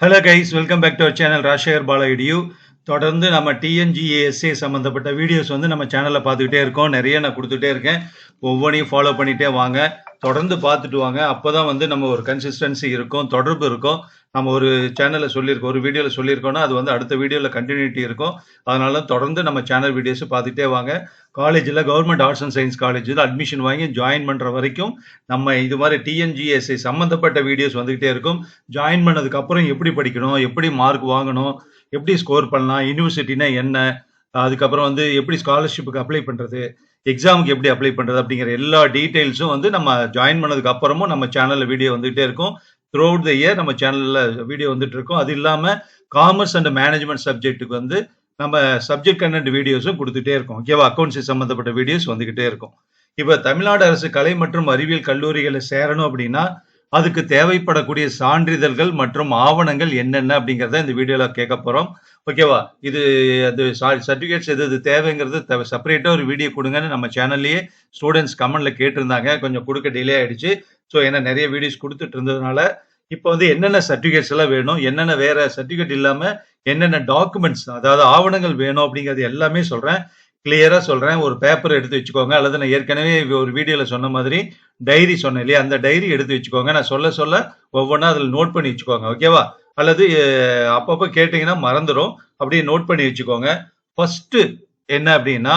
Hello guys welcome back to our channel Rajasekar Bala தொடர்ந்து நம்ம TNGASA சம்மந்தப்பட்ட videos வந்து நம்ம சேனலில் பார்த்துக்கிட்டே இருக்கோம். நிறைய நான் கொடுத்துட்டே இருக்கேன். ஒவ்வொன்றையும் ஃபாலோ பண்ணிகிட்டே வாங்க. தொடர்ந்து பார்த்துட்டு வாங்க. அப்போ தான் வந்து நம்ம ஒரு கன்சிஸ்டன்சி இருக்கும் தொடர்பு இருக்கும். நம்ம ஒரு சேனலில் சொல்லியிருக்கோம் ஒரு வீடியோவில் சொல்லியிருக்கோம்னா அது வந்து அடுத்த வீடியோவில் கண்டினியூட்டி இருக்கும். அதனால தொடர்ந்து நம்ம சேனல் வீடியோஸ் பார்த்துட்டே வாங்க. காலேஜில் கவர்மெண்ட் ஆர்ட்ஸ் அண்ட் சயின்ஸ் காலேஜில் அட்மிஷன் வாங்கி ஜாயின் பண்ணுற வரைக்கும் நம்ம இது மாதிரி டிஎன்ஜிஎஸ்ஐ சம்மந்தப்பட்ட வீடியோஸ் வந்துக்கிட்டே இருக்கும். ஜாயின் பண்ணதுக்கப்புறம் எப்படி படிக்கணும் எப்படி மார்க் வாங்கணும் எப்படி ஸ்கோர் பண்ணலாம் யூனிவர்சிட்டினா என்ன அதுக்கப்புறம் வந்து எப்படி ஸ்காலர்ஷிப்புக்கு அப்ளை பண்ணுறது எக்ஸாமுக்கு எப்படி அப்ளை பண்ணுறது அப்படிங்கிற எல்லா டீட்டெயில்ஸும் வந்து நம்ம ஜாயின் பண்ணதுக்கு அப்புறமும் நம்ம சேனலில் வீடியோ வந்துகிட்டே இருக்கும். த்ரூ அவுட் த இயர் நம்ம சேனலில் வீடியோ வந்துட்டு இருக்கோம். அது இல்லாமல் காமர்ஸ் அண்ட் மேனேஜ்மெண்ட் சப்ஜெக்ட்டுக்கு வந்து நம்ம சப்ஜெக்ட் கண்டென்ட் வீடியோஸும் கொடுத்துட்டே இருக்கோம். ஓகேவா அக்கௌண்ட்ஸ் சம்மந்தப்பட்ட வீடியோஸ் வந்துகிட்டே இருக்கும். இப்போ தமிழ்நாடு அரசு கலை மற்றும் அறிவியல் கல்லூரிகளை சேரணும் அப்படின்னா அதுக்கு தேவைப்படக்கூடிய சான்றிதழ்கள் மற்றும் ஆவணங்கள் என்னென்ன அப்படிங்கிறத இந்த வீடியோவில் கேட்க போகிறோம் ஓகேவா? இது அது சர்டிஃபிகேட்ஸ் எது இது தேவைங்கிறது செப்பரேட்டாக ஒரு வீடியோ கொடுங்கன்னு நம்ம சேனல்லையே ஸ்டூடெண்ட்ஸ் கமெண்ட்ல கேட்டிருந்தாங்க. கொஞ்சம் கொடுக்க டிலே ஆயிடுச்சு. ஸோ ஏன்னா நிறைய வீடியோஸ் கொடுத்துட்டு இருந்ததுனால இப்போ வந்து என்னென்ன சர்டிஃபிகேட்ஸ் எல்லாம் வேணும் என்னென்ன வேற சர்டிஃபிகேட் இல்லாமல் என்னென்ன டாக்குமெண்ட்ஸ் அதாவது ஆவணங்கள் வேணும் அப்படிங்கிறது எல்லாமே சொல்கிறேன் கிளியராக சொல்கிறேன் ஒரு பேப்பர் எடுத்து வச்சுக்கோங்க. அல்லது நான் ஏற்கனவே ஒரு வீடியோவில் சொன்ன மாதிரி டைரி சொன்னேன் இல்லையா? அந்த டைரி எடுத்து வச்சுக்கோங்க. நான் சொல்ல சொல்ல ஒவ்வொன்றா அதில் நோட் பண்ணி வச்சுக்கோங்க. ஓகேவா? அல்லது அப்பப்போ கேட்டிங்கன்னா மறந்துடும் அப்படியே நோட் பண்ணி வச்சுக்கோங்க. ஃபர்ஸ்ட் என்ன அப்படின்னா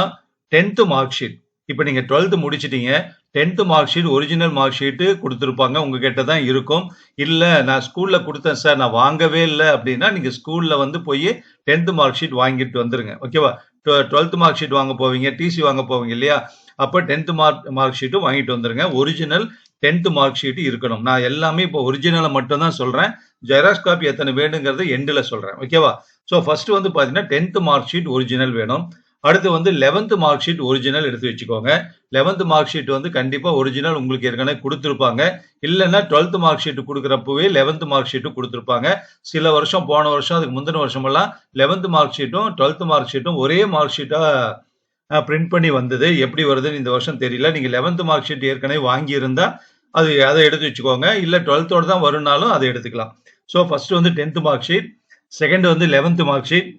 டென்த்து மார்க் ஷீட் இப்போ நீங்கள் டுவெல்த்து முடிச்சிட்டீங்க. Tenth mark sheet original mark sheet கொடுத்துருப்பாங்க. உங்ககிட்ட தான் இருக்கும். இல்லை நான் ஸ்கூலில் கொடுத்தேன் சார் நான் வாங்கவே இல்லை அப்படின்னா நீங்கள் ஸ்கூலில் வந்து போய் டென்த்து மார்க் ஷீட் வாங்கிட்டு வந்துருங்க. ஓகேவா டுவெல்த்து மார்க் ஷீட் வாங்க போவீங்க. டிசி வாங்க போவீங்க இல்லையா? அப்போ டென்த்து மார்க் மார்க் ஷீட்டும் வாங்கிட்டு வந்துருங்க. ஒரிஜினல் டென்த்து மார்க் ஷீட்டு இருக்கணும். நான் எல்லாமே இப்போ ஒரிஜினலை மட்டும் தான் சொல்கிறேன் ஜெராக்ஸ் காப்பி எத்தனை வேணுங்கிறத எண்டில் சொல்கிறேன் ஓகேவா ஸோ ஃபர்ஸ்ட் வந்து பார்த்தீங்கன்னா டென்த் மார்க் ஷீட் ஒரிஜினல் வேணும். அடுத்து வந்து லெவன்த் மார்க் ஷீட் ஒரிஜினல் எடுத்து வச்சுக்கோங்க. லெவன்த் மார்க் ஷீட் வந்து கண்டிப்பாக ஒரிஜினல் உங்களுக்கு ஏற்கனவே கொடுத்துருப்பாங்க. இல்லைன்னா டுவெல்த் மார்க் ஷீட் கொடுக்குறப்பவே லெவன்த் மார்க் ஷீட்டும் கொடுத்துருப்பாங்க. சில வருஷம் போன வருஷம் அதுக்கு முந்தின வருஷமெல்லாம் லெவன்த் மார்க் ஷீட்டும் டுவெல்த் மார்க் ஷீட்டும் ஒரே மார்க் ஷீட்டாக பிரிண்ட் பண்ணி வந்தது. எப்படி வருதுன்னு இந்த வருஷம் தெரியல. நீங்கள் லெவன்த் மார்க் ஷீட் ஏற்கனவே வாங்கியிருந்தா அது அதை எடுத்து வச்சுக்கோங்க. இல்லை டுவெல்த்தோடு தான் வரும்னாலும் அதை எடுத்துக்கலாம். ஸோ ஃபர்ஸ்ட் வந்து டென்த் மார்க் ஷீட் செகண்ட் வந்து லெவன்த் மார்க் ஷீட்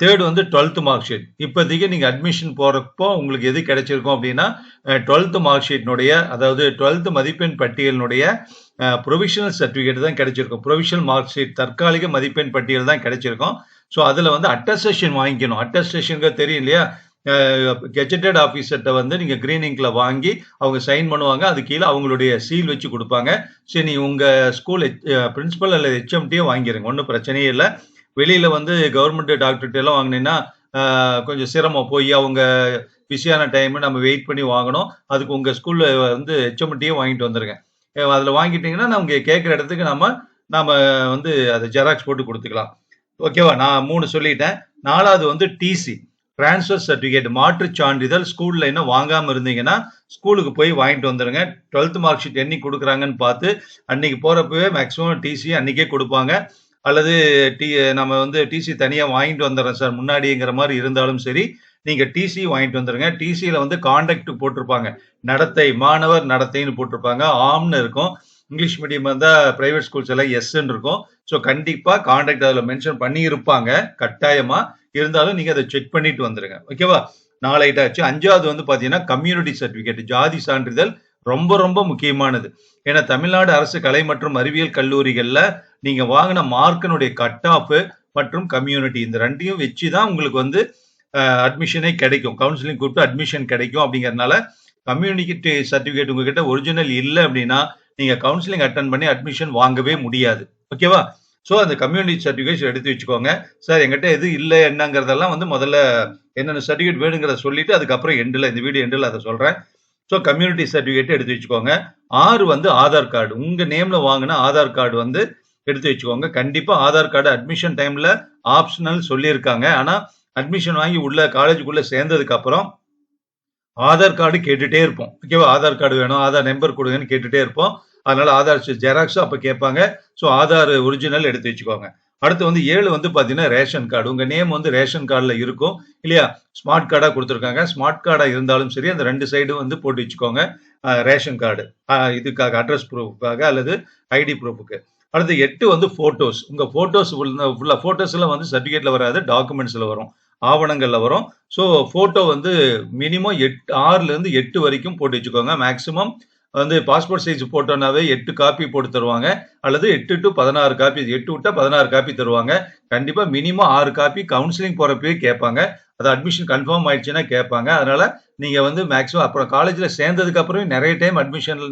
தேர்ட் வந்து டுவெல்த் மார்க் ஷீட் இப்போதைக்கு நீங்கள் அட்மிஷன் போகிறப்போ உங்களுக்கு எது கிடைச்சிருக்கும் அப்படின்னா டுவெல்த் மார்க் ஷீட்னுடைய அதாவது டுவெல்த் மதிப்பெண் பட்டியலினுடைய uh, ப்ரொவிஷனல் சர்டிஃபிகேட் தான் கிடைச்சிருக்கும். ப்ரொவிஷனல் மார்க் ஷீட் தற்காலிக மதிப்பெண் பட்டியல் தான் கிடைச்சிருக்கும். ஸோ அதில் வந்து அட்டஸ்டேஷன் வாங்கிக்கணும். அட்டஸ்டேஷனுக்கு தெரியும் இல்லையா? கெஜெட்டட் ஆஃபீஸர்கிட்ட வந்து நீங்கள் க்ரீன் இங்கில் வாங்கி அவங்க சைன் பண்ணுவாங்க. அது கீழே அவங்களுடைய சீல் வச்சு கொடுப்பாங்க. சரி நீ உங்கள் ஸ்கூல் பிரின்ஸிபல் அல்லது ஹெச்எம்டியும் வாங்கிடுங்க ஒன்றும் பிரச்சனையே இல்லை. வெளியில் வந்து கவர்மெண்ட் டாக்டர்கிட்ட எல்லாம் வாங்கினீங்கன்னா கொஞ்சம் சிரமம். போய் அவங்க பிஸியான டைம் நம்ம வெயிட் பண்ணி வாங்கணும். அதுக்கு உங்கள் ஸ்கூலில் வந்து ஹெச்எம்டியும் வாங்கிட்டு வந்துருங்க. அதில் வாங்கிட்டீங்கன்னா நம்ம கேட்குற இடத்துக்கு நம்ம நாம் வந்து அதை ஜெராக்ஸ் போட்டு கொடுத்துக்கலாம். ஓகேவா நான் மூணு சொல்லிட்டேன். நாலாவது வந்து டிசி டிரான்ஸ்ஃபர் சர்டிஃபிகேட் மாற்று சான்றிதழ் ஸ்கூலில் இன்னும் வாங்காமல் இருந்தீங்கன்னா ஸ்கூலுக்கு போய் வாங்கிட்டு வந்துடுங்க டுவெல்த் மார்க் ஷீட் என்னைக்கு கொடுக்குறாங்கன்னு பார்த்து அன்னைக்கு போகிறப்பவே மேக்ஸிமம் டிசி அன்றைக்கே கொடுப்பாங்க. அல்லது டி நம்ம வந்து டிசி தனியாக வாங்கிட்டு வந்துடுறோம் சார் முன்னாடிங்கிற மாதிரி இருந்தாலும் சரி நீங்கள் டிசி வாங்கிட்டு வந்துடுங்க டிசியில் வந்து காண்டக்ட் போட்டிருப்பாங்க. நடத்தை மாணவர் நடத்தைன்னு போட்டிருப்பாங்க. ஆம்னு இருக்கும். இங்கிலீஷ் மீடியம் இருந்தால் ப்ரைவேட் ஸ்கூல்ஸ் எல்லாம் எஸ்ன்னு இருக்கும். ஸோ கண்டிப்பாக காண்டாக்ட் அதில் மென்ஷன் பண்ணியிருப்பாங்க. கட்டாயமாக இருந்தாலும் நீங்கள் அதை செக் பண்ணிட்டு வந்துடுங்க ஓகேவா நாளைட்டு ஆச்சு. அஞ்சாவது வந்து பார்த்தீங்கன்னா கம்யூனிட்டி சர்டிஃபிகேட் ஜாதி சான்றிதழ் ரொம்ப ரொம்ப முக்கியமானது. ஏன்னா தமிழ்நாடு அரசு கலை மற்றும் அறிவியல் கல்லூரிகளில் நீங்கள் வாங்கின மார்க்கினுடைய கட் ஆஃப் மற்றும் கம்யூனிட்டி இந்த ரெண்டையும் வச்சு தான் உங்களுக்கு வந்து அட்மிஷனே கிடைக்கும். கவுன்சிலிங் கூப்பிட்டு அட்மிஷன் கிடைக்கும் அப்படிங்கறதுனால கம்யூனிட்டி சர்டிஃபிகேட் உங்ககிட்ட ஒரிஜினல் இல்லை அப்படின்னா நீங்கள் கவுன்சிலிங் அட்டன் பண்ணி அட்மிஷன் வாங்கவே முடியாது. ஓகேவா ஸோ அந்த கம்யூனிட்டி சர்டிஃபிகேட் எடுத்து வச்சுக்கோங்க. சார் எங்கிட்ட எது இல்லை என்னங்கிறதெல்லாம் வந்து முதல்ல என்னென்ன சர்டிஃபிகேட் வேணுங்கிறத சொல்லிட்டு அதுக்கப்புறம் எண்டில் இந்த வீடியோ எண்டில் அதை சொல்கிறேன் ஸோ கம்யூனிட்டி சர்டிஃபிகேட் எடுத்து வச்சுக்கோங்க. ஆறு வந்து ஆதார் கார்டு உங்கள் நேமில் வாங்கின ஆதார் கார்டு வந்து எடுத்து வச்சுக்கோங்க. கண்டிப்பாக ஆதார் கார்டு அட்மிஷன் டைமில் ஆப்ஷனல் சொல்லியிருக்காங்க. ஆனால் அட்மிஷன் வாங்கி உள்ள காலேஜுக்குள்ளே சேர்ந்ததுக்கு அப்புறம் ஆதார் கார்டு கேட்டுகிட்டே இருப்போம். ஓகேவா ஆதார் கார்டு வேணும். ஆதார் நம்பர் கொடுங்கன்னு கேட்டுகிட்டே இருப்போம். அதனால ஆதார் ஜெராக்ஸும் அப்போ கேட்பாங்க. ஸோ ஆதார் ஒரிஜினல் எடுத்து வச்சுக்கோங்க. அடுத்து வந்து ஏழு வந்து பார்த்தீங்கன்னா ரேஷன் கார்டு உங்கள் நேம் வந்து ரேஷன் கார்டில் இருக்கும். இல்லையா? ஸ்மார்ட் கார்டாக கொடுத்துருக்காங்க. ஸ்மார்ட் கார்டாக இருந்தாலும் சரி அந்த ரெண்டு சைடும் வந்து போட்டு வச்சுக்கோங்க. ரேஷன் கார்டு இதுக்காக அட்ரஸ் ப்ரூஃப்காக அல்லது ஐடி ப்ரூஃபுக்கு அடுத்து எட்டு வந்து ஃபோட்டோஸ் உங்கள் ஃபோட்டோஸ் ஃபுல்லாக ஃபோட்டோஸ்லாம் வந்து சர்டிஃபிகேட்டில் வராது டாக்குமெண்ட்ஸில் வரும். ஆவணங்களில் வரும். ஸோ ஃபோட்டோ வந்து மினிமம் எட்டு ஆறுலேருந்து எட்டு வரைக்கும் போட்டு வச்சுக்கோங்க. மேக்ஸிமம் வந்து பாஸ்போர்ட் சைஸ் போட்டோனாவே எட்டு காப்பி போட்டு தருவாங்க. அல்லது எட்டு டு பதினாறு காப்பி எட்டு விட்டா பதினாறு காப்பி தருவாங்க. கண்டிப்பா மினிமம் ஆறு காப்பி கவுன்சிலிங் போறப்பவே கேட்பாங்க. அது அட்மிஷன் கன்ஃபார்ம் ஆயிடுச்சுன்னா கேட்பாங்க. அதனால நீங்க வந்து மேக்ஸிமம் அப்புறம் காலேஜில் சேர்ந்ததுக்கு அப்புறம் நிறைய டைம் அட்மிஷன்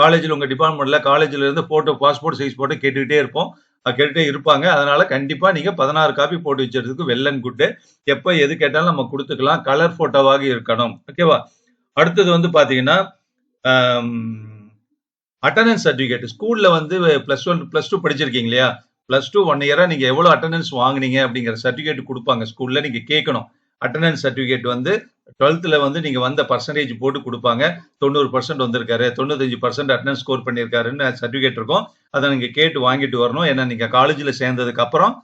காலேஜில் உங்க டிபார்ட்மெண்ட்ல காலேஜில் இருந்து போட்டோ பாஸ்போர்ட் சைஸ் போட்டோ கேட்டுக்கிட்டே இருப்போம். கேட்டுகிட்டே கேட்டுட்டே இருப்பாங்க. அதனால கண்டிப்பா நீங்க பதினாறு காப்பி போட்டு வச்சிருக்கிறதுக்கு வெல் அண்ட் குட்டு எப்போ எது கேட்டாலும் நம்ம கொடுத்துக்கலாம். கலர் போட்டோவாக இருக்கணும். ஓகேவா அடுத்தது வந்து பாத்தீங்கன்னா அட்டண்டன்ஸ் சர்டிஃபிகேட் ஸ்கூல்ல வந்து பிளஸ் ஒன் பிளஸ் டூ படிச்சிருக்கீங்க இல்லையா? பிளஸ் டூ ஒன் இயரா நீங்க எவ்வளவு அட்டண்டன்ஸ் வாங்குனீங்க அப்படிங்கிற சர்டிஃபிகேட் கொடுப்பாங்க ஸ்கூல்ல நீங்க கேட்கணும். அட்டண்டன்ஸ் சர்டிஃபிகேட் வந்து டுவெல்த்தில் வந்து நீங்கள் வந்த பர்சன்டேஜ் போட்டு கொடுப்பாங்க. தொண்ணூறு பர்சன்ட் வந்திருக்காரு. தொண்ணூத்தஞ்சு பர்சன்ட் அட்டண்டன்ஸ் ஸ்கோர் பண்ணியிருக்காருன்னு சர்டிஃபிகேட் இருக்கும். அதை நீங்கள் கேட்டு வாங்கிட்டு வரணும். ஏன்னா நீங்கள் காலேஜில் சேர்ந்ததுக்கு அப்புறம்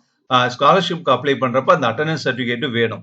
ஸ்காலர்ஷிப்க்கு அப்ளை பண்ணுறப்ப அந்த அட்டண்டன்ஸ் சர்டிஃபிகேட்டு வேணும்.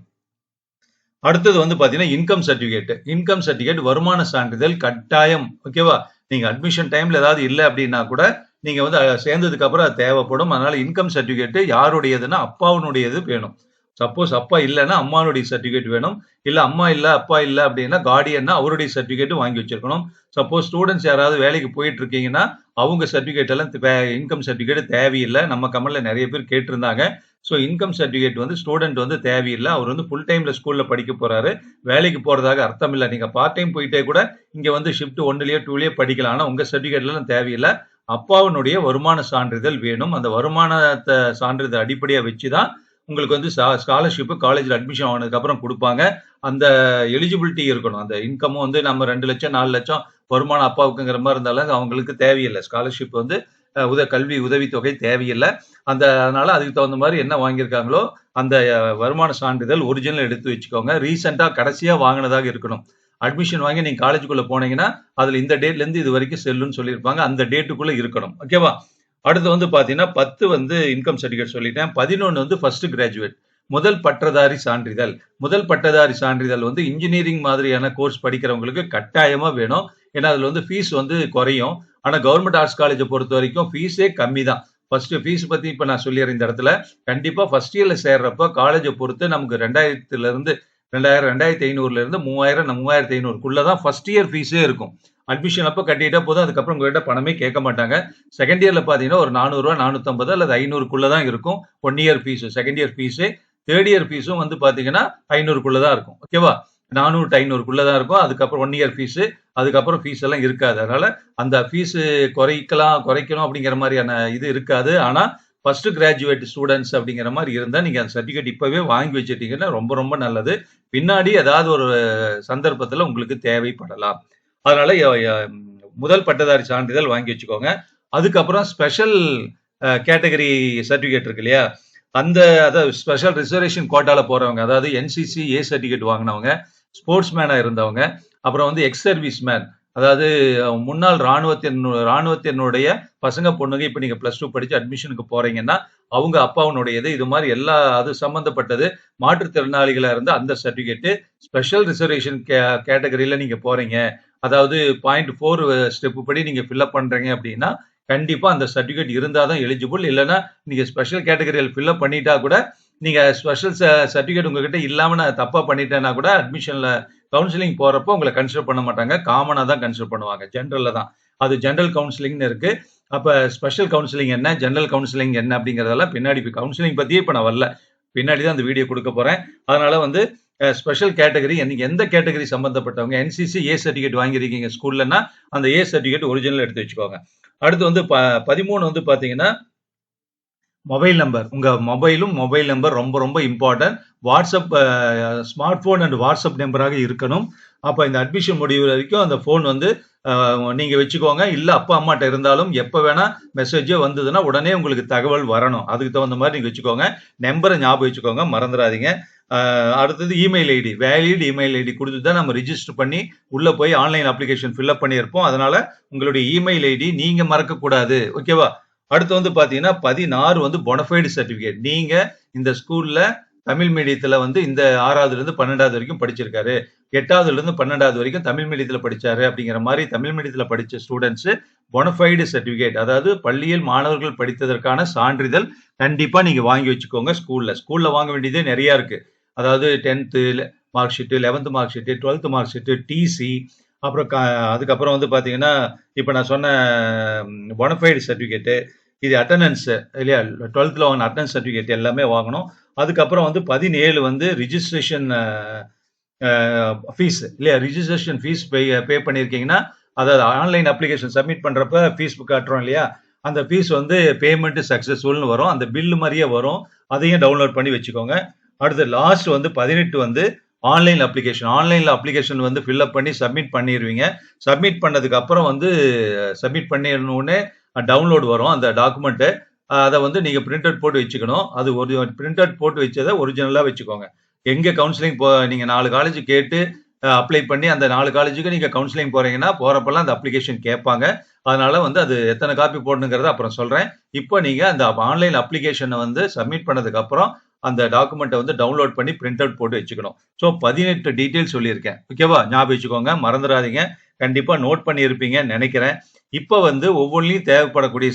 அடுத்தது வந்து பார்த்தீங்கன்னா இன்கம் சர்டிஃபிகேட் இன்கம் சர்டிஃபிகேட் வருமான சான்றிதழ் கட்டாயம். ஓகேவா நீங்கள் அட்மிஷன் டைமில் ஏதாவது இல்லை அப்படின்னா கூட நீங்கள் வந்து சேர்ந்ததுக்கு அப்புறம் அது தேவைப்படும். அதனால இன்கம் சர்டிஃபிகேட் யாருடையதுன்னா அப்பாவுனுடையது வேணும். சப்போஸ் அப்பா இல்லைன்னா அம்மாவுடைய சர்டிஃபிகேட் வேணும். இல்லை அம்மா இல்லை அப்பா இல்லை அப்படின்னா கார்டியன்னா அவருடைய சர்டிஃபிகேட்டும் வாங்கி வச்சிருக்கணும். சப்போஸ் ஸ்டூடெண்ட்ஸ் யாராவது வேலைக்கு போயிட்டு இருக்கீங்கன்னா அவங்க சர்டிஃபிகேட் எல்லாம் இன்கம் சர்டிஃபிகேட் தேவையில்லை. நம்ம கமலில் நிறைய பேர் கேட்டிருந்தாங்க. ஸோ இன்கம் சர்டிஃபிகேட் வந்து ஸ்டூடெண்ட் வந்து தேவையில்லை. அவர் வந்து ஃபுல் டைமில் ஸ்கூலில் படிக்க போகிறாரு வேலைக்கு போகிறதாக அர்த்தம் இல்லை நீங்கள் பார்ட் டைம் போயிட்டே கூட இங்கே வந்து ஷிஃப்ட் ஒன்னுலயோ டூலயோ படிக்கலாம். ஆனால் உங்கள் சர்டிஃபிகேட்லாம் தேவையில்லை. அப்பாவினுடைய வருமான சான்றிதழ் வேணும். அந்த வருமானத்தை சான்றிதழ் அடிப்படையாக வச்சு தான் உங்களுக்கு வந்து ஸ்காலர்ஷிப் காலேஜில் அட்மிஷன் ஆனதுக்கப்புறம் கொடுப்பாங்க. அந்த எலிஜிபிலிட்டி இருக்கணும். அந்த இன்கமும் வந்து நம்ம ரெண்டு லட்சம் நாலு லட்சம் வருமானம் அப்பாவுக்குங்கிற மாதிரி இருந்தாலும் அவங்களுக்கு தேவையில்லை. ஸ்காலர்ஷிப் வந்து உத கல்வி உதவித்தொகை தேவையில்லை. அந்த அதனால அதுக்கு தகுந்த மாதிரி என்ன வாங்கியிருக்காங்களோ அந்த வருமான சான்றிதழ் ஒரிஜினல் எடுத்து வச்சுக்கோங்க. ரீசெண்டாக கடைசியாக வாங்கினதாக இருக்கணும். அட்மிஷன் வாங்கி நீங்கள் காலேஜுக்குள்ளே போனீங்கன்னா அதில் இந்த டேட்லேருந்து இது வரைக்கும் செல்லுன்னு சொல்லியிருப்பாங்க. அந்த டேட்டுக்குள்ளே இருக்கணும். ஓகேவா அடுத்து வந்து பார்த்தீங்கன்னா பத்து வந்து இன்கம் சர்டிஃபிகேட் சொல்லிட்டேன். பதினொன்று வந்து ஃபர்ஸ்ட் கிராஜுவேட் முதல் பட்டதாரி சான்றிதழ். முதல் பட்டதாரி சான்றிதழ் வந்து இன்ஜினியரிங் மாதிரியான கோர்ஸ் படிக்கிறவங்களுக்கு கட்டாயமாக வேணும். ஏன்னா அதுல வந்து ஃபீஸ் வந்து குறையும். ஆனா கவர்மெண்ட் ஆர்ட்ஸ் காலேஜை பொறுத்த வரைக்கும் ஃபீஸே கம்மி தான் ஃபர்ஸ்ட் ஃபீஸ் பத்தி இப்ப நான் சொல்லிடுறேன் இந்த இடத்துல. கண்டிப்பா ஃபர்ஸ்ட் இயர்ல சேர்றப்ப காலேஜை பொறுத்து நமக்கு ரெண்டாயிரத்துல இருந்து ரெண்டாயிரம் ரெண்டாயிரத்தி ஐநூறுல இருந்து மூவாயிரம் மூவாயிரத்தி ஐநூறுக்குள்ளதான் ஃபர்ஸ்ட் இயர் ஃபீஸே இருக்கும். அட்மிஷன் அப்போ கட்டிட்டா போதும். அதுக்கப்புறம் உங்கள்கிட்ட பணமே கேட்க மாட்டாங்க. செகண்ட் இயர்ல பாத்தீங்கன்னா ஒரு நானூறுரூவா நானூத்தம்பது அல்லது ஐநூறுக்குள்ள தான் இருக்கும். One year fees second year fees third year ஃபீஸும் வந்து பாத்தீங்கன்னா ஐநூறுக்குள்ள தான் இருக்கும் ஓகேவா நானூறு ஐநூறுக்குள்ளே தான் இருக்கும் அதுக்கப்புறம் ஒன் இயர் ஃபீஸு அதுக்கப்புறம் ஃபீஸ் எல்லாம் இருக்காது. அதனால அந்த ஃபீஸு குறைக்கலாம் குறைக்கணும் அப்படிங்கிற மாதிரியான இது இருக்காது. ஆனால் ஃபர்ஸ்ட் கிராஜுவேட் ஸ்டூடெண்ட்ஸ் அப்படிங்கிற மாதிரி இருந்தால் நீங்கள் அந்த சர்டிஃபிகேட் இப்போவே வாங்கி வச்சுட்டீங்கன்னா ரொம்ப ரொம்ப நல்லது. பின்னாடி ஏதாவது ஒரு சந்தர்ப்பத்தில் உங்களுக்கு தேவைப்படலாம். அதனால முதல் பட்டதாரி சான்றிதழ் வாங்கி வச்சுக்கோங்க. அதுக்கப்புறம் ஸ்பெஷல் கேட்டகரி சர்டிஃபிகேட் இருக்கு இல்லையா? அந்த அதாவது ஸ்பெஷல் ரிசர்வேஷன் கோட்டாவில் போகிறவங்க அதாவது என்சிசி ஏ சர்டிஃபிகேட் வாங்கினவங்க ஸ்போர்ட்ஸ் மேனா இருந்தவங்க. அப்புறம் வந்து எக்ஸ் சர்வீஸ் மேன் அதாவது முன்னாள் ராணுவத்தின் ராணுவத்தினுடைய பசங்க பொண்ணுங்க இப்போ நீங்கள் ப்ளஸ் டூ படித்து அட்மிஷனுக்கு போகிறீங்கன்னா அவங்க அப்பாவுனுடையது. இது மாதிரி எல்லா அது சம்மந்தப்பட்டது மாற்றுத்திறனாளிகளாக இருந்து அந்த சர்டிஃபிகேட்டு ஸ்பெஷல் ரிசர்வேஷன் கே கேட்டகரியில் நீங்கள் போகிறீங்க அதாவது பாயிண்ட் ஃபோர் ஸ்டெப்பு படி நீங்கள் ஃபில்அப் பண்ணுறீங்க அப்படின்னா கண்டிப்பாக அந்த சர்டிஃபிகேட் இருந்தால் தான் எலிஜிபிள் இல்லைன்னா நீங்கள் ஸ்பெஷல் கேட்டகரியில் ஃபில்அப் பண்ணிட்டா கூட நீங்கள் ஸ்பெஷல் சர்டிஃபிகேட் உங்ககிட்ட இல்லாமல் நான் தப்பாக பண்ணிட்டேன்னா கூட அட்மிஷனில் கவுன்சிலிங் போகிறப்போ உங்களை கன்சிடர் பண்ண மாட்டாங்க. காமனாக தான் கன்சிடர் பண்ணுவாங்க. ஜென்ரலில் தான். அது ஜென்ரல் கவுன்சிலிங்னு இருக்குது அப்போ ஸ்பெஷல் கவுன்சிலிங் என்ன? ஜென்ரல் கவுன்சிலிங் என்ன அப்படிங்கிறதெல்லாம் பின்னாடி இப்போ கவுன்சிலிங் பற்றியே இப்போ நான் வரல. பின்னாடி தான் அந்த வீடியோ கொடுக்க போகிறேன் அதனால் வந்து ஸ்பெஷல் கேட்டகரி எனக்கு எந்த கேட்டகரி சம்மந்தப்பட்டவங்க என்சிசி ஏ சர்டிஃபிகேட் வாங்கியிருக்கீங்க ஸ்கூல்லன்னா அந்த ஏ சர்டிஃபிகேட் ஒரிஜினல் எடுத்து வச்சுக்கோங்க. அடுத்து வந்து ப பதிமூணு வந்து பார்த்தீங்கன்னா மொபைல் நம்பர். உங்க மொபைலும் மொபைல் நம்பர் ரொம்ப ரொம்ப important WhatsApp smart phone and WhatsApp நம்பராக இருக்கணும். அப்போ இந்த அட்மிஷன் முடிவு வரைக்கும் அந்த ஃபோன் வந்து நீங்க வச்சுக்கோங்க. இல்லை அப்பா அம்மாட்ட இருந்தாலும் எப்போ வேணா மெசேஜோ வந்ததுன்னா உடனே உங்களுக்கு தகவல் வரணும். அதுக்கு தகுந்த மாதிரி நீங்க வச்சுக்கோங்க. நம்பரை ஞாபகம் வச்சுக்கோங்க. மறந்துடாதீங்க. அடுத்தது email ID valid email ID கொடுத்து தான் நம்ம ரிஜிஸ்டர் பண்ணி உள்ளே போய் ஆன்லைன் அப்ளிகேஷன் ஃபில்அப் பண்ணியிருப்போம். அதனால உங்களுடைய இமெயில் ஐடி நீங்கள் மறக்கக்கூடாது. ஓகேவா அடுத்து வந்து பாத்தீங்கன்னா பதினாறு வந்து பொனஃபைடு சர்டிபிகேட் நீங்க இந்த ஸ்கூல்ல தமிழ் மீடியத்துல வந்து இந்த ஆறாவதுல இருந்து பன்னெண்டாவது வரைக்கும் படிச்சிருக்காரு. எட்டாவதுல இருந்து பன்னெண்டாவது வரைக்கும் தமிழ் மீடியத்துல படிச்சாரு அப்படிங்கிற மாதிரி தமிழ் மீடியத்துல படிச்ச ஸ்டூடெண்ட்ஸ் பொனஃபைடு சர்டிபிகேட் அதாவது பள்ளியில் மாணவர்கள் படித்ததற்கான சான்றிதழ் கண்டிப்பா நீங்க வாங்கி வச்சுக்கோங்க ஸ்கூல்ல ஸ்கூல்ல வாங்க வேண்டியதே நிறைய இருக்கு. அதாவது tenth mark sheet eleventh mark sheet twelfth mark sheet TC அப்புறம் க அதுக்கப்புறம் வந்து பார்த்தீங்கன்னா இப்போ நான் சொன்ன பொனஃபைடு சர்டிஃபிகேட்டு இது அட்டண்டன்ஸு இல்லையா? டுவெல்த்தில் வாங்கின அட்டண்டன்ஸ் சர்டிஃபிகேட் எல்லாமே வாங்கணும். அதுக்கப்புறம் வந்து பதினேழு வந்து ரிஜிஸ்ட்ரேஷன் ஃபீஸ் இல்லையா? ரிஜிஸ்ட்ரேஷன் ஃபீஸ் பே பே பண்ணியிருக்கீங்கன்னா அதாவது ஆன்லைன் அப்ளிகேஷன் சப்மிட் பண்ணுறப்ப ஃபீஸ் காட்டுறோம் இல்லையா? அந்த ஃபீஸ் வந்து பேமெண்ட்டு சக்ஸஸ்ஃபுல்னு வரும். அந்த பில்லு மாதிரியே வரும். அதையும் டவுன்லோட் பண்ணி வச்சுக்கோங்க. அடுத்து லாஸ்ட் வந்து பதினெட்டு வந்து ஆன்லைன் அப்ளிகேஷன் ஆன்லைனில் அப்ளிகேஷன் வந்து ஃபில்அப் பண்ணி சப்மிட் பண்ணிடுவீங்க சப்மிட் பண்ணதுக்கு அப்புறம் வந்து சப்மிட் பண்ணிடணுன்னே டவுன்லோட் வரும். அந்த டாக்குமெண்ட்டு அதை வந்து நீங்கள் பிரிண்ட் அவுட் போட்டு வச்சுக்கணும். அது ஒரு பிரிண்ட் அவுட் போட்டு வச்சதை ஒரிஜினலாக வச்சுக்கோங்க. எங்கே கவுன்சிலிங் போ நீங்கள் நாலு காலேஜ் கேட்டு அப்ளை பண்ணி அந்த நாலு காலேஜுக்கு நீங்கள் கவுன்சிலிங் போகிறீங்கன்னா போகிறப்பெல்லாம் அந்த அப்ளிகேஷன் கேட்பாங்க. அதனால் வந்து அது எத்தனை காப்பி போடணுங்கிறத அப்புறம் சொல்கிறேன் இப்போ நீங்கள் அந்த ஆன்லைன் அப்ளிகேஷனை வந்து சப்மிட் பண்ணதுக்கப்புறம் அந்த டாக்குமெண்ட்டை வந்து டவுன்லோட் பண்ணி பிரிண்ட் அவுட் போட்டு வச்சுக்கணும். ஸோ பதினெட்டு டீட்டெயில் சொல்லியிருக்கேன். ஓகேவா ஞாபகம் வச்சுக்கோங்க. மறந்துடாதீங்க. கண்டிப்பாக நோட் பண்ணியிருப்பீங்கன்னு நினைக்கிறேன். இப்போ வந்து ஒவ்வொன்றிலையும் தேவைப்படக்கூடிய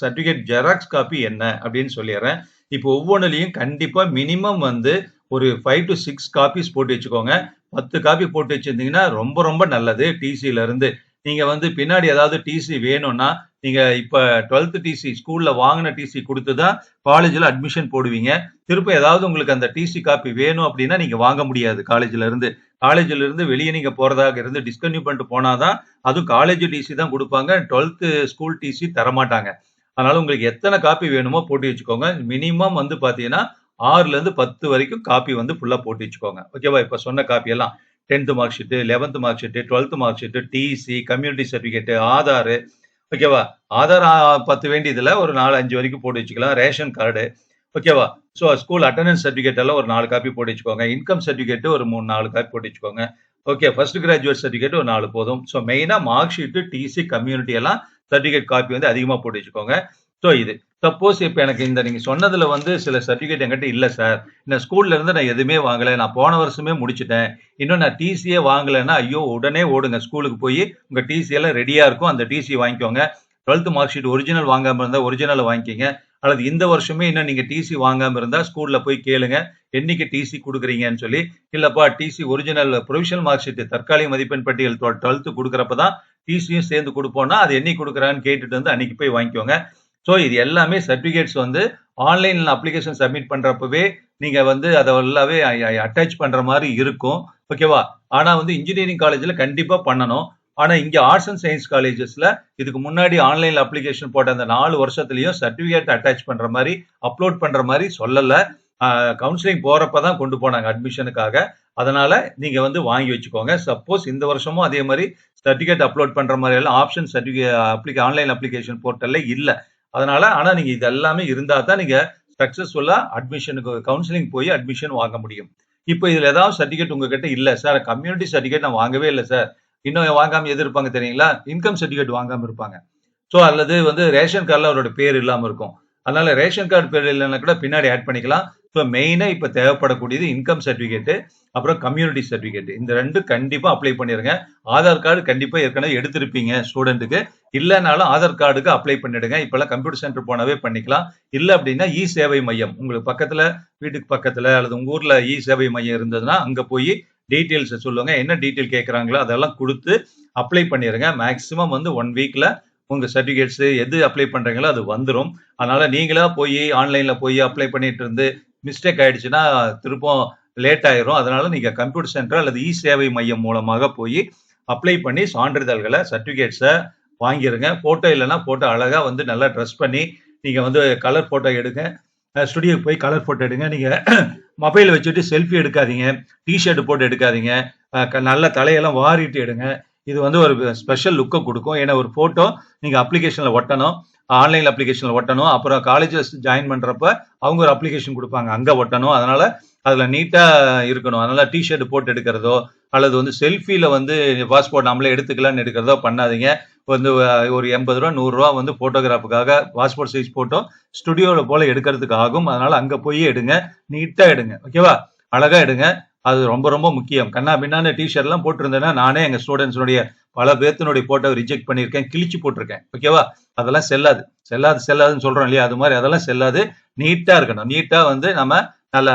சர்டிஃபிகேட் ஜெராக்ஸ் காப்பி என்ன அப்படின்னு சொல்லிடுறேன். இப்போ ஒவ்வொன்றுலையும் கண்டிப்பாக மினிமம் வந்து ஒரு ஃபைவ் டு சிக்ஸ் காப்பீஸ் போட்டு வச்சுக்கோங்க. பத்து காப்பி போட்டு வச்சுருந்தீங்கன்னா ரொம்ப ரொம்ப நல்லது. டிசியிலேருந்து நீங்கள் வந்து பின்னாடி ஏதாவது டிசி வேணும்னா நீங்க இப்ப டுவெல்த் டிசி ஸ்கூல்ல வாங்கின டிசி கொடுத்து தான் காலேஜில் அட்மிஷன் போடுவீங்க. திரும்ப ஏதாவது உங்களுக்கு அந்த டிசி காப்பி வேணும் அப்படின்னா நீங்க வாங்க முடியாது காலேஜ்ல இருந்து. காலேஜ்ல இருந்து வெளியே நீங்க போறதாக இருந்து டிஸ்கன்யூ பண்ணிட்டு போனாதான் அதுவும் காலேஜ் டிசி தான் கொடுப்பாங்க. டுவெல்த் ஸ்கூல் டிசி தரமாட்டாங்க. அதனால உங்களுக்கு எத்தனை காப்பி வேணுமோ போட்டு வச்சுக்கோங்க. மினிமம் வந்து பாத்தீங்கன்னா ஆறுல இருந்து பத்து வரைக்கும் காப்பி வந்து ஃபுல்லா போட்டு வச்சுக்கோங்க. ஓகேவா இப்ப சொன்ன காப்பி எல்லாம் tenth mark sheet eleventh mark sheet twelfth mark sheet TC community certificate Aadhaar ஓகேவா ஆதார் பத்து வேண்டியதுல ஒரு நாலு அஞ்சு வரைக்கும் போட்டு வச்சுக்கலாம். Ration card. ஓகேவா ஸோ ஸ்கூல் அட்டண்டன்ஸ் சர்டிஃபிகேட் எல்லாம் ஒரு நாலு காப்பி போட்டு வச்சுக்கோங்க. இன்கம் சர்டிஃபிகேட் ஒரு மூணு நாலு காப்பி போட்டு வச்சுக்கோங்க. ஓகே ஃபர்ஸ்ட் கிராஜுவேட் சர்டிஃபிகேட் ஒரு நாலு போதும். ஸோ மெயினாக மார்க் ஷீட்டு டிசி கம்யூனிட்டி எல்லாம் சர்டிஃபிகேட் காப்பி வந்து அதிகமாக போட்டு வச்சுக்கோங்க. ஸோ இது சப்போஸ் இப்போ எனக்கு இந்த நீங்கள் சொன்னதில் வந்து சில சர்டிஃபிகேட் என்கிட்ட இல்லை சார் நான் ஸ்கூல்ல இருந்து நான் எதுவுமே வாங்கலை. நான் போன வருஷமே முடிச்சிட்டேன். இன்னும் நான் டிசியே வாங்கலைன்னா ஐயோ உடனே ஓடுங்க. ஸ்கூலுக்கு போய் உங்கள் டிசி எல்லாம் ரெடியாக இருக்கும். அந்த டிசி வாங்கிக்கோங்க. டுவெல்த் மார்க் ஷீட் ஒரிஜினல் வாங்காமல் இருந்தால் ஒரிஜினல் வாங்கிக்கிங்க. அல்லது இந்த வருஷமே இன்னும் நீங்கள் டிசி வாங்காமல் இருந்தால் ஸ்கூலில் போய் கேளுங்க. என்னைக்கு டிசி கொடுக்குறீங்கன்னு சொல்லி இல்லைப்பா TC original provisional mark sheet தற்காலிக மதிப்பெண் பட்டியல் டுவெல்த்து கொடுக்குறப்ப தான் டிசியும் சேர்ந்து கொடுப்போம்னா அது என்னைக்கு கொடுக்குறான்னு கேட்டுட்டு வந்து அன்னைக்கு போய் வாங்கிக்கோங்க. ஸோ இது எல்லாமே சர்டிஃபிகேட்ஸ் வந்து ஆன்லைனில் அப்ளிகேஷன் சப்மிட் பண்ணுறப்பவே நீங்கள் வந்து அதை எல்லாவே அட்டாச் பண்ணுற மாதிரி இருக்கும். ஓகேவா ஆனால் வந்து இன்ஜினியரிங் காலேஜில் கண்டிப்பாக பண்ணணும். ஆனால் இங்கே ஆர்ட்ஸ் அண்ட் சயின்ஸ் காலேஜஸில் இதுக்கு முன்னாடி ஆன்லைனில் அப்ளிகேஷன் போட்ட அந்த நாலு வருஷத்துலையும் சர்டிஃபிகேட் அட்டாச் பண்ணுற மாதிரி அப்லோட் பண்ணுற மாதிரி சொல்லலை. கவுன்சிலிங் போகிறப்ப தான் கொண்டு போனாங்க அட்மிஷனுக்காக அதனால் நீங்கள் வந்து வாங்கி வச்சுக்கோங்க. சப்போஸ் இந்த வருஷமும் அதே மாதிரி சர்டிஃபிகேட் அப்லோட் பண்ணுற மாதிரி எல்லாம் option certificate application online application போர்ட்டலில் இல்லை. அதனால ஆனால் நீங்கள் இது எல்லாமே இருந்தால் தான் நீங்கள் சக்சஸ்ஃபுல்லா அட்மிஷனுக்கு கவுன்சிலிங் போய் அட்மிஷன் வாங்க முடியும். இப்போ இதில் ஏதாவது சர்டிஃபிகேட் உங்ககிட்ட இல்லை சார் கம்யூனிட்டி சர்டிஃபிகேட் நான் வாங்கவே இல்லை சார் இன்னும் வாங்காம எது இருப்பாங்க தெரியுங்களா? இன்கம் சர்டிஃபிகேட் வாங்காம இருப்பாங்க. ஸோ அல்லது வந்து ரேஷன் கார்டில் அவரோட பேர் இல்லாமல் இருக்கும். அதனால ரேஷன் கார்டு பேர் இல்லைன்னா கூட பின்னாடி ஆட் பண்ணிக்கலாம். இப்போ மெயினாக இப்போ தேவைப்படக்கூடியது இன்கம் சர்டிஃபிகேட்டு அப்புறம் கம்யூனிட்டி சர்டிஃபிகேட் இந்த ரெண்டு கண்டிப்பாக அப்ளை பண்ணிடுங்க. ஆதார் கார்டு கண்டிப்பாக ஏற்கனவே எடுத்திருப்பீங்க ஸ்டூடெண்ட்டுக்கு இல்லைனாலும் ஆதார் கார்டுக்கு அப்ளை பண்ணிடுங்க. இப்போல்லாம் கம்ப்யூட்டர் சென்டர் போனாவே பண்ணிக்கலாம். இல்லை அப்படின்னா இ சேவை மையம். உங்களுக்கு பக்கத்தில் வீட்டுக்கு பக்கத்தில் அல்லது உங்கள் ஊரில் இ சேவை மையம் இருந்ததுன்னா அங்கே போய் டீட்டெயில்ஸை சொல்லுங்க. என்ன டீட்டெயில் கேட்குறாங்களோ அதெல்லாம் கொடுத்து அப்ளை பண்ணிடுங்க. மேக்ஸிமம் வந்து ஒன் வீக்கில் உங்கள் சர்டிஃபிகேட்ஸு எது அப்ளை பண்ணுறீங்களோ அது வந்துடும் அதனால் நீங்களாக போய் ஆன்லைனில் போய் அப்ளை பண்ணிட்டு இருந்து மிஸ்டேக் ஆயிடுச்சுன்னா திருப்பம் லேட் ஆயிரும். அதனால நீங்கள் கம்ப்யூட்டர் சென்டர் அல்லது இ சேவை மையம் மூலமாக போய் அப்ளை பண்ணி சான்றிதழ்களை சர்டிஃபிகேட்ஸை வாங்கிடுங்க ஃபோட்டோ இல்லைன்னா ஃபோட்டோ அழகாக வந்து நல்லா ட்ரெஸ் பண்ணி நீங்கள் வந்து கலர் ஃபோட்டோ எடுங்க. ஸ்டுடியோக்கு போய் கலர் ஃபோட்டோ எடுங்க. நீங்கள் மொபைல் வச்சுட்டு செல்ஃபி எடுக்காதீங்க. டிஷர்ட் போட்டு எடுக்காதீங்க. நல்ல தலையெல்லாம் வாரிட்டு எடுங்க. இது வந்து ஒரு ஸ்பெஷல் லுக்கை கொடுக்கும். ஏன்னா ஒரு ஃபோட்டோ நீங்கள் அப்ளிகேஷனில் ஒட்டணும். ஆன்லைன் அப்ளிகேஷனில் ஒட்டணும். அப்புறம் காலேஜஸ் ஜாயின் பண்ணுறப்ப அவங்க ஒரு அப்ளிகேஷன் கொடுப்பாங்க. அங்கே ஒட்டணும். அதனால அதில் நீட்டாக இருக்கணும். அதனால டிஷர்ட் போட்டு எடுக்கிறதோ அல்லது வந்து செல்ஃபியில் வந்து பாஸ்போர்ட் நம்மளே எடுத்துக்கலாம்னு எடுக்கிறதோ பண்ணாதீங்க. வந்து ஒரு எண்பது ரூபா நூறு ரூபா வந்து போட்டோகிராஃபுக்காக பாஸ்போர்ட் சைஸ் போட்டோ ஸ்டுடியோவில் போல எடுக்கிறதுக்கு ஆகும். அதனால அங்க போய் எடுங்க. நீட்டா எடுங்க. ஓகேவா அழகா எடுங்க. அது ரொம்ப ரொம்ப முக்கியம். கண்ணா பின்னான்னு டிஷர்ட்லாம் எல்லாம் போட்டிருந்தேன்னா நானே எங்க ஸ்டூடெண்ட்ஸுடைய பல பேர்த்தினுடைய போட்டோ ரிஜெக்ட் பண்ணியிருக்கேன் கிழிச்சு போட்டிருக்கேன். ஓகேவா அதெல்லாம் செல்லாது. செல்லாது செல்லாதுன்னு சொல்றோம் இல்லையா? அது மாதிரி அதெல்லாம் செல்லாது. நீட்டா இருக்கணும். நீட்டா வந்து நம்ம நல்ல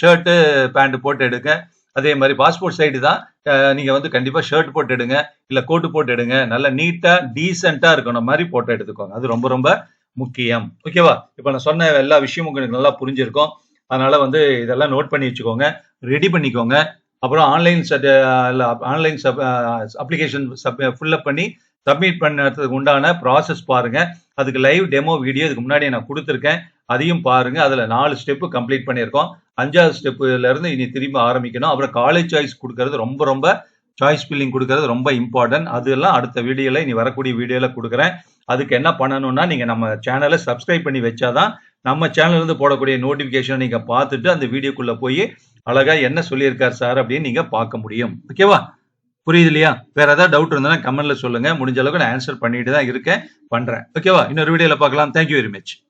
ஷர்ட்டு பேண்ட் போட்டு எடுங்க. அதே மாதிரி பாஸ்போர்ட் சைடு தான் நீங்கள் நீங்க வந்து கண்டிப்பா ஷர்ட் போட்டு எடுங்க. இல்ல கோட்டு போட்டு எடுங்க. நல்லா நீட்டா டீசெண்டாக இருக்கணும் மாதிரி போட்டோ எடுத்துக்கோங்க. அது ரொம்ப ரொம்ப முக்கியம். ஓகேவா இப்ப நான் சொன்ன எல்லா விஷயமும் உங்களுக்கு நல்லா புரிஞ்சிருக்கும். அதனால வந்து இதெல்லாம் நோட் பண்ணி வச்சுக்கோங்க. ரெடி பண்ணிக்கோங்க. அப்புறம் online online application fill up பண்ணி சப்மிட் பண்ணுறதுக்கு உண்டான ப்ராசஸ் பாருங்கள் அதுக்கு லைவ் டெமோ வீடியோ இதுக்கு முன்னாடி நான் கொடுத்துருக்கேன். அதையும் பாருங்கள் அதில் நாலு ஸ்டெப்பு கம்ப்ளீட் பண்ணியிருக்கோம். அஞ்சாவது ஸ்டெப்புலேருந்து இனி திரும்ப ஆரம்பிக்கணும். அப்புறம் காலேஜ் சாய்ஸ் கொடுக்கறது ரொம்ப ரொம்ப சாய்ஸ் ஃபில்லிங் கொடுக்கறது ரொம்ப இம்பார்ட்டன்ட் அதெல்லாம் அடுத்த வீடியோவில் இனி வரக்கூடிய வீடியோவில் கொடுக்குறேன். அதுக்கு என்ன பண்ணணும்னா நீங்கள் நம்ம சேனலை சப்ஸ்கிரைப் பண்ணி வச்சாதான் நம்ம சேனல்லேருந்து போடக்கூடிய நோட்டிஃபிகேஷனை நீங்கள் பார்த்துட்டு அந்த வீடியோக்குள்ளே போய் அழகா என்ன சொல்லியிருக்கார் சார் அப்படின்னு நீங்க பார்க்க முடியும். ஓகேவா புரியுது இல்லையா? வேற ஏதாவது டவுட் இருந்தா கமெண்ட்ல சொல்லுங்க. முடிஞ்ச அளவுக்கு நான் ஆன்சர் பண்ணிட்டு தான் இருக்கேன். பண்றேன். ஓகேவா இன்னொரு வீடியோல பார்க்கலாம். Thank you very much